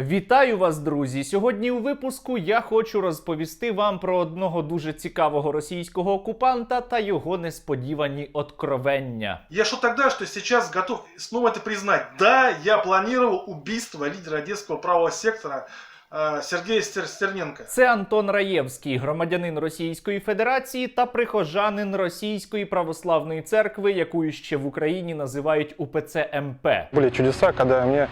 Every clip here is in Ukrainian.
Вітаю вас, друзі! Сьогодні у випуску я хочу розповісти вам про одного дуже цікавого російського окупанта та його несподівані откровення. Я что тогда, що зараз готов знову это признать. Да, я планував убийство лідера одеського правого сектора э, Сергея Стер- Стерненко. Це Антон Раєвський, громадянин Російської Федерації та прихожанин Російської православної церкви, яку ще в Україні називають УПЦ МП. Были чудеса, когда мне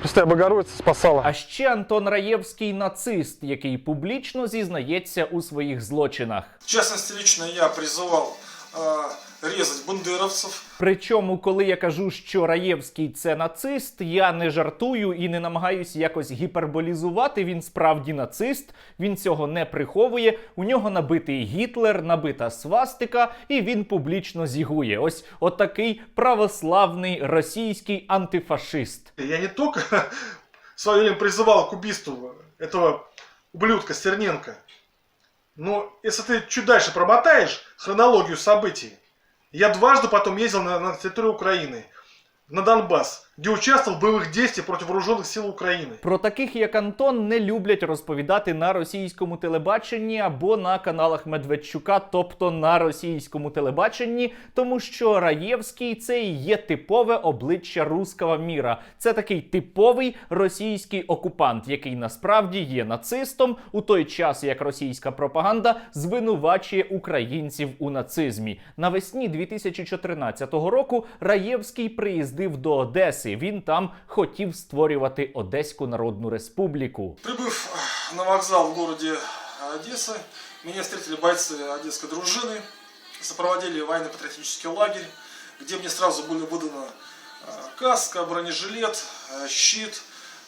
Пресвятая Богородица спасала. А ще Антон Раєвський нацист, який публічно зізнається у своїх злочинах. В частности, лично я призывал э, резать бандеровцев. Причому, коли я кажу, що Раєвський це нацист, я не жартую і не намагаюся якось гіперболізувати. Він справді нацист, він цього не приховує. У нього набитий Гітлер, набита свастика, і він публічно зігує. Ось отакий православний російський антифашист. Я не только в свое время призывал к убийству этого ублюдка Стерненко, но если ты чуть дальше промотаешь хронологию событий, я дважды потом ездил на, на территорию Украины, на Донбасс, где участвовал в боевых действиях против вооруженных сил Украины. Про таких як Антон не люблять розповідати на російському телебаченні або на каналах Медведчука, тобто на російському телебаченні, тому що Раєвський це і є типове обличчя руского міра. Це такий типовий російський окупант, який насправді є нацистом у той час, як російська пропаганда звинувачує українців у нацизмі. Навесні 2014 року Раєвський приїздив до Одеси. Він там хотів створювати Одеську Народну Республіку. Прибыв на вокзал в городе Одесса, меня встретили бойцы одесской дружины, сопроводили в военно-патриотический лагерь, где мне сразу были выданы э, каска, бронежилет, э, щит,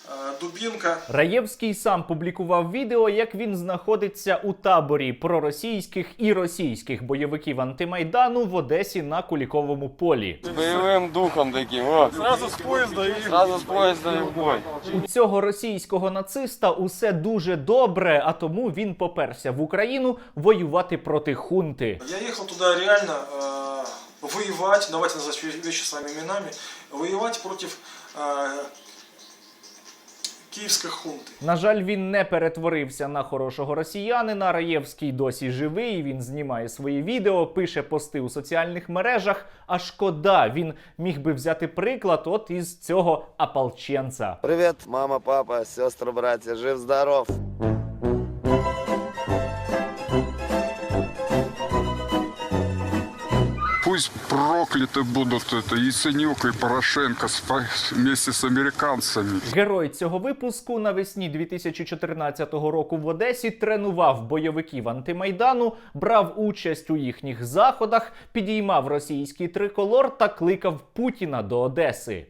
э, дубинка. Раєвський сам публікував відео, як він знаходиться у таборі проросійських і російських бойовиків антимайдану в Одесі на Куліковому полі. С боевым духом таким, вот. Сразу с поезда и... Сразу с поезда и в бой. У цього російського нациста усе дуже добре, а тому він поперся в Україну воювати проти хунти. Я ехал туда реально э, воевать, давайте назвать ве- вещи своими именами, воевать против э, киевской хунты. На жаль, він не перетворився на хорошого росіянина. Раєвський досі живий. Він знімає свої відео, пише пости у соціальних мережах. А шкода, він міг би взяти приклад от із цього ополченця. Привет, мама, папа, сестры, братья, жив-здоров. Пусть прокляты будут это Яценюк и Порошенко вместе с американцами. Герой цього випуску навесні 2014 року в Одесі тренував бойовиків антимайдану, брав участь у їхніх заходах, підіймав російський триколор та кликав Путіна до Одеси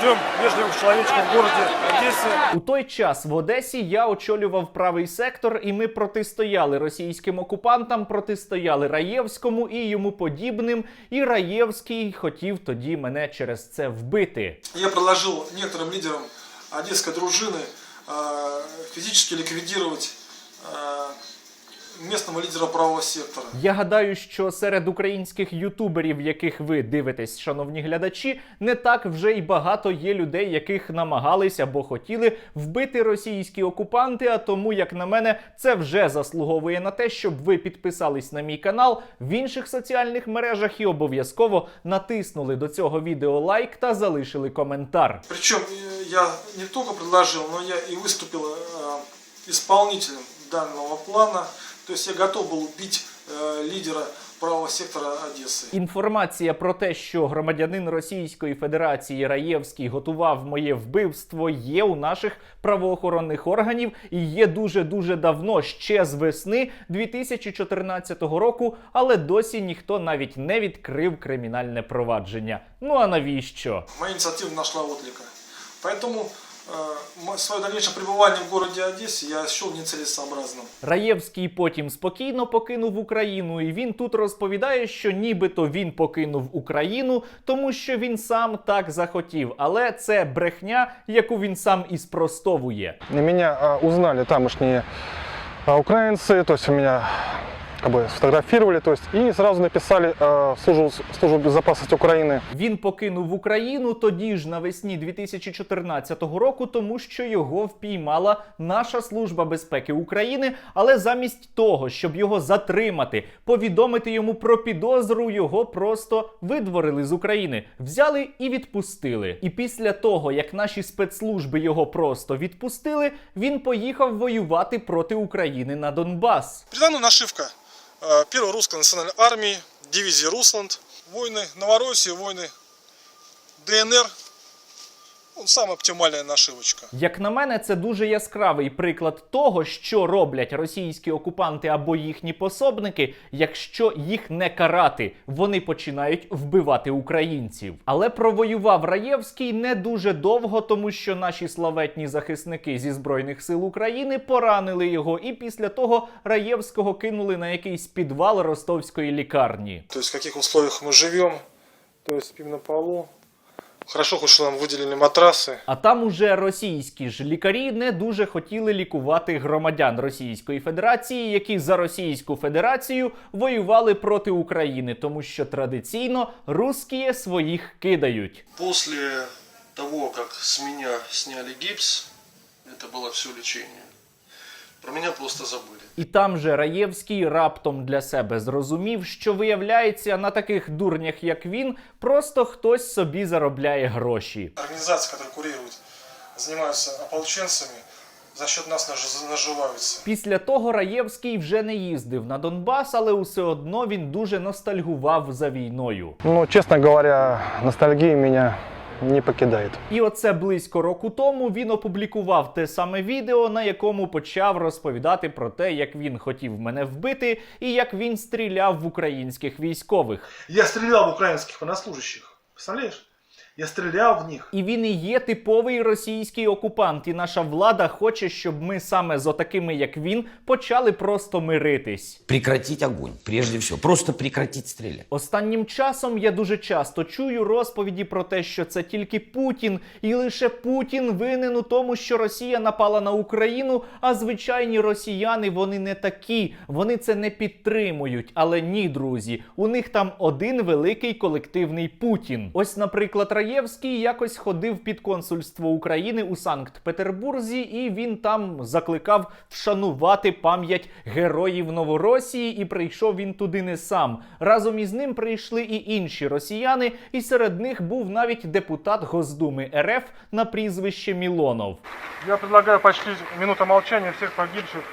Ждем вежливых человечков в городе Одессе. У той час в Одесі я очолював правий сектор, і ми протистояли російським окупантам, протистояли Раєвському і йому подібним. І Раєвський хотів тоді мене через це вбити. Я предложил некоторым лидерам одесской дружины э, физически ликвидировать э, местного лидера правого сектора. Я гадаю, що серед українських ютуберів, яких ви дивитесь, шановні глядачі, не так вже й багато є людей, яких намагались або хотіли вбити російські окупанти. А тому, як на мене, це вже заслуговує на те, щоб ви підписались на мій канал в інших соціальних мережах і обов'язково натиснули до цього відео лайк та залишили коментар. Причем э, я не только предложил, но я и выступил э, исполнителем данного плана. То есть я готов был убить э, лидера правого сектора Одессы. Інформація про те, що громадянин Російської Федерації Раєвський готував моє вбивство, є у наших правоохоронних органів і є дуже дуже давно, ще з весни 2014 року, але досі ніхто навіть не відкрив кримінальне провадження. Ну а навіщо? Моя инициатива нашла отклика. Поэтому э, мо- свое дальнейшее пребывание в городе Одессе я счел нецелесообразным. Раєвський потім спокійно покинув Україну, і він тут розповідає, що нібито він покинув Україну, тому що він сам так захотів. Але це брехня, яку він сам і спростовує. И меня а, узнали тамошние а, украинцы, то есть у меня как бы сфотографировали, то есть, и сразу написали э, в службу, в службу безопасности Украины. Він покинув Україну тоді ж навесні 2014 року, тому що його впіймала наша служба безпеки України. Але замість того, щоб його затримати, повідомити йому про підозру, його просто видворили з України, взяли і відпустили. І після того, як наші спецслужби його просто відпустили, він поїхав воювати проти України на Донбас. Передо мной нашивка э, Первой русской национальной армии, дивизии Русланд, войны Новороссии, войны ДНР. Ну, самая оптимальная нашивочка. Як на мене, це дуже яскравий приклад того, що роблять російські окупанти або їхні пособники, якщо їх не карати, вони починають вбивати українців. Але провоював Раєвський не дуже довго, тому що наші славетні захисники зі збройних сил України поранили його, і після того Раєвського кинули на якийсь підвал ростовської лікарні. То есть в каких условиях мы живем. То есть на полу. Хорошо, хоть что нам выделили матрасы. А там уже російські ж лікарі не дуже хотіли лікувати громадян Російської Федерації, які за Російську Федерацію воювали проти України, тому що традиційно русські своїх кидають. После того, как с меня сняли гипс, это было все лечение, про меня просто забыли. І там же Раєвський раптом для себе зрозумів, що виявляється на таких дурнях, як він, просто хтось собі заробляє гроші. Организации, которые курируют, занимаются ополченцами, за счет нас наж- наживаются. Після того Раєвський вже не їздив на Донбас, але усе одно він дуже ностальгував за війною. Но, честно говоря, ностальгия меня не покидает. І оце близько року тому він опублікував те саме відео, на якому почав розповідати про те, як він хотів мене вбити і як він стріляв в українських військових. Я стріляв в українських военнослужащих. Представляешь? Я стрелял в них. І він і є типовий російський окупант. І наша влада хоче, щоб ми саме з отакими, як він, почали просто миритись. Прекратить огонь, прежде всего. Просто прекратить стрелять. Останнім часом я дуже часто чую розповіді про те, що це тільки Путін, і лише Путін винен у тому, що Росія напала на Україну. А звичайні росіяни вони не такі, вони це не підтримують. Але ні, друзі, у них там один великий колективний Путін. Ось, наприклад, Раєвський якось ходив під консульство України у Санкт-Петербурзі, і він там закликав вшанувати пам'ять героїв Новоросії, і прийшов він туди не сам. Разом із ним прийшли і інші росіяни, і серед них був навіть депутат Госдуми РФ на прізвище Мілонов. Я предлагаю почтить минута молчания всех погибших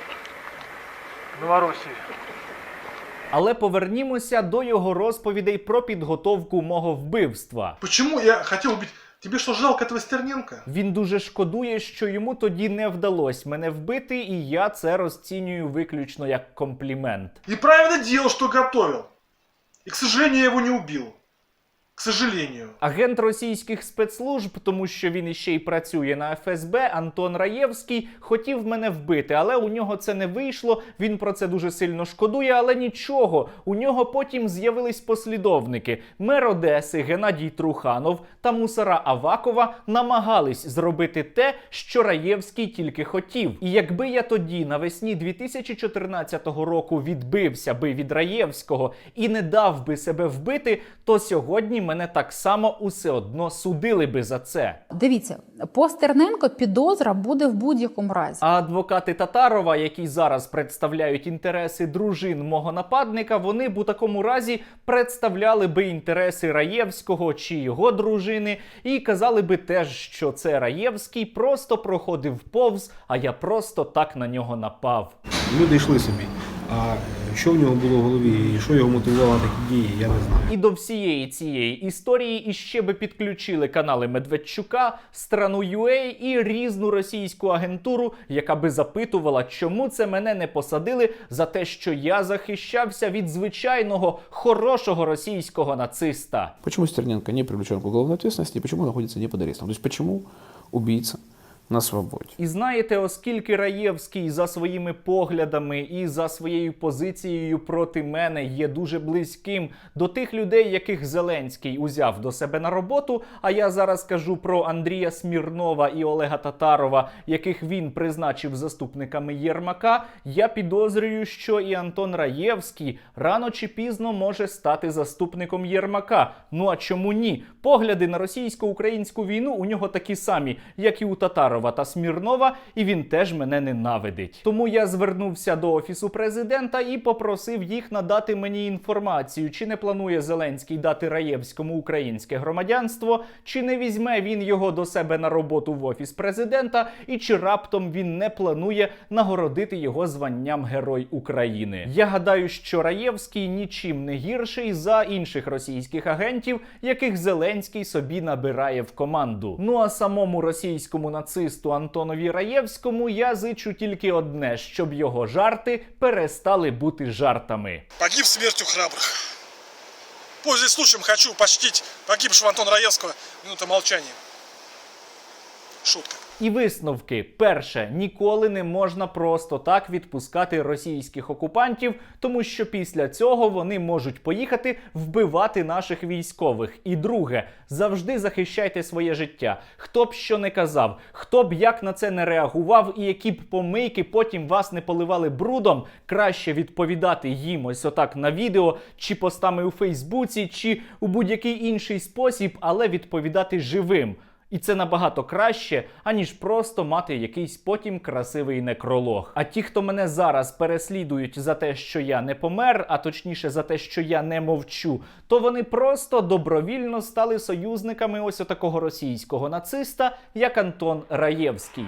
в Новороссии. Але повернімося до його розповідей про підготовку мого вбивства. Почему я хотел убить? Тебе что, жалко этого Стерненко? Він дуже шкодує, що йому тоді не вдалося мене вбити, і я це розцінюю виключно як комплімент. И правильно делал, что готовил. И, к сожалению, я его не убил. К сожалению. Агент російських спецслужб, тому що він іще й працює на ФСБ, Антон Раєвський хотів мене вбити, але у нього це не вийшло. Він про це дуже сильно шкодує, але нічого. У нього потім з'явились послідовники. Мер Одеси Геннадій Труханов та Мусара Авакова намагались зробити те, що Раєвський тільки хотів. І якби я тоді навесні 2014 року відбився би від Раєвського і не дав би себе вбити, то сьогодні мене так само усе одно судили би за це. Дивіться, по Стерненко підозра буде в будь-якому разі. А адвокати Татарова, які зараз представляють інтереси дружин мого нападника, вони б у такому разі представляли би інтереси Раєвського чи його дружини, і казали би теж, що це Раєвський просто проходив повз, а я просто так на нього напав. Люди йшли собі. Що в нього було в голові і що його мотивувало такі дії, я не знаю. І до всієї цієї історії іще би підключили канали Медведчука, страну UA і різну російську агентуру, яка би запитувала, чому це мене не посадили за те, що я захищався від звичайного хорошого російського нациста. Почему Стерненко не привлечен к уголовной ответственности и почему находится не под арестом? То есть почему убийца на свободі. І знаєте, оскільки Раєвський за своїми поглядами і за своєю позицією проти мене є дуже близьким до тих людей, яких Зеленський узяв до себе на роботу. А я зараз кажу про Андрія Смірнова і Олега Татарова, яких він призначив заступниками Єрмака. Я підозрюю, що і Антон Раєвський рано чи пізно може стати заступником Єрмака. Ну а чому ні? Погляди на російсько-українську війну у нього такі самі, як і у Татарова та Смірнова, і він теж мене ненавидить. Тому я звернувся до офісу президента і попросив їх надати мені інформацію, чи не планує Зеленський дати Раєвському українське громадянство, чи не візьме він його до себе на роботу в офіс президента, і чи раптом він не планує нагородити його званням Герой України. Я гадаю, що Раєвський нічим не гірший за інших російських агентів, яких Зеленський собі набирає в команду. Ну а самому російському нацисту Антонові Раєвському я зичу тільки одне, щоб його жарти перестали бути жартами. Погиб смертю храбрих. Пользуясь случаем, хочу почтить погибшего Антона Раевского минута молчания. Шутка. І висновки: перше, ніколи не можна просто так відпускати російських окупантів, тому що після цього вони можуть поїхати вбивати наших військових. І друге, завжди захищайте своє життя. Хто б що не казав, хто б як на це не реагував, і які б помийки потім вас не поливали брудом, краще відповідати їм ось отак на відео, чи постами у Фейсбуці, чи у будь-який інший спосіб, але відповідати живим. І це набагато краще, аніж просто мати якийсь потім красивий некролог. А ті, хто мене зараз переслідують за те, що я не помер, а точніше за те, що я не мовчу, то вони просто добровільно стали союзниками ось отакого російського нациста, як Антон Раєвський.